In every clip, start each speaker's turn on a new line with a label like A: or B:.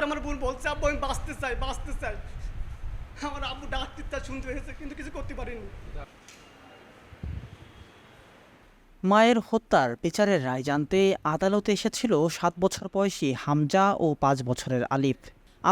A: করে আমার বোন বলছে, আব্বু, আমি বাঁচতে চাই বাঁচতে চাই। আমার আব্বু ডাকতে চাই শুনতে হয়েছে, কিন্তু কিছু করতে পারিনি।
B: মায়ের হত্যার বিচারের রায় জানতে আদালতে এসেছিল সাত বছর বয়সী হামজা ও পাঁচ বছরের আলিফ।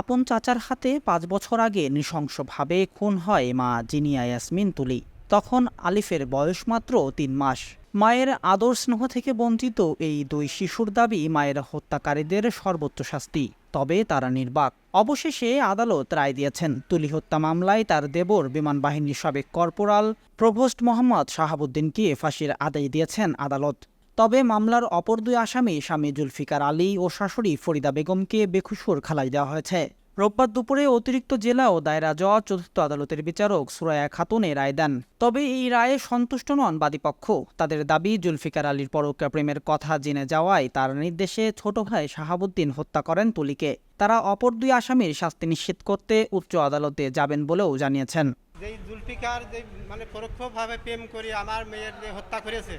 B: আপন চাচার হাতে পাঁচ বছর আগে নৃশংসভাবে খুন হয় মা জিনিয়া ইয়াসমিন তুলি। তখন আলিফের বয়স মাত্র তিন মাস। মায়ের আদর স্নেহ থেকে বঞ্চিত এই দুই শিশুর দাবি মায়ের হত্যাকারীদের সর্বোচ্চ শাস্তি, তবে তারা নির্বাক। অবশেষে আদালত রায় দিয়েছেন তুলি হত্যা মামলায় তার দেবর বিমান বাহিনীর সাবেক কর্পোরাল প্রভোস্ট মোহাম্মদ শাহাবুদ্দিনকে ফাঁসির আদেশ দিয়েছেন আদালত। তবে মামলার অপর দুই আসামি স্বামী জুলফিকার আলী ও শাশুড়ি ফরিদা বেগমকে বেখুসুর খালাস দেওয়া হয়েছে। রোববার দুপুরে অতিরিক্ত জেলা ও দায়রা জজ চতুর্থ আদালতের বিচারক সুরায়া খাতুনে রায় দেন। তবে এই রায়ে সন্তুষ্ট নন বাদীপক্ষ তাদের দাবি, জুলফিকার আলীর পরকীয়া প্রেমের কথা জেনে যাওয়ায় তার নির্দেশে ছোট ভাই শাহাবুদ্দিন হত্যা করেন তুলিকে। তারা অপর দুই আসামির শাস্তি নিশ্চিত করতে উচ্চ আদালতে যাবেন বলেও জানিয়েছেন।
C: যেই জুলফিকার যে মানে পরোক্ষভাবে প্রেম করে আমার মেয়ের হত্যা করেছে,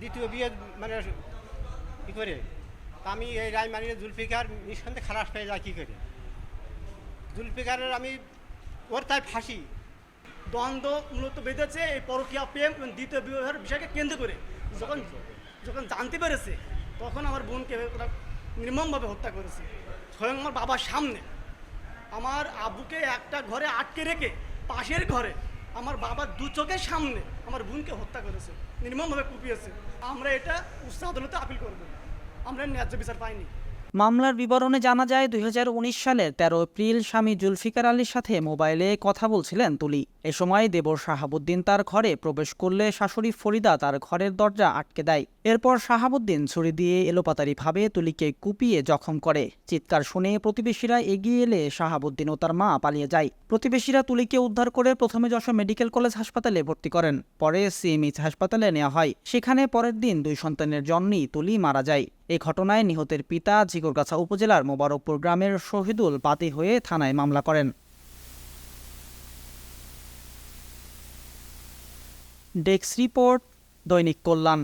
C: দ্বিতীয় বিয়ে মানে কী করে আমি এই রায় মানিয়ে জুলফিকার নিঃসন্দেহে খালাস পেয়ে যায় কী করে? জুলফিকারের আমি ওর তাই ফাঁসি।
A: দ্বন্দ্ব মূলত বেঁধেছে এই পরকীয়া প্রেম দ্বিতীয় বিবাহের বিষয়কে কেন্দ্র করে। যখন যখন জানতে পেরেছে, তখন আমার বোনকে নির্মমভাবে হত্যা করেছে। স্বয়ং আমার বাবার সামনে। আমার আবুকে একটা ঘরে আটকে রেখে পাশের ঘরে আমার বাবার দু চোখের সামনে আমার বোনকে হত্যা করেছে। নির্মমভাবে কুপিয়েছে। আমরা এটা উচ্চ আদালতে আপিল করব। আমরা ন্যায্য বিচার পাইনি।
B: মামলার বিবরণে জানা যায়, দুই হাজার উনিশ সালের তেরো এপ্রিল স্বামী জুলফিকার আলীর সাথে মোবাইলে কথা বলছিলেন তুলি। এ সময় দেবর শাহাবুদ্দিন তার ঘরে প্রবেশ করলে শাশুড়ি ফরিদা তার ঘরের দরজা আটকে দেয়। এরপর শাহাবুদ্দিন ছুরি দিয়ে এলোপাতারিভাবে তুলিকে কুপিয়ে জখম করে। চিৎকার শুনে প্রতিবেশীরা এগিয়ে এলে শাহাবুদ্দিন ও তার মা পালিয়ে যায়। প্রতিবেশীরা তুলিকে উদ্ধার করে প্রথমে যশোর মেডিকেল কলেজ হাসপাতালে ভর্তি করেন। পরে সিএমএইচ হাসপাতালে নেওয়া হয়। সেখানে পরের দিন দুই সন্তানের জন্যই তুলি মারা যায়। এ ঘটনায় নিহতের পিতা ঝিকরগাছা উপজেলার মোবারকপুর গ্রামের শহীদুল বাতি হয়ে থানায় মামলা করেন। ডেস্ক রিপোর্ট, দৈনিক কল্যাণ।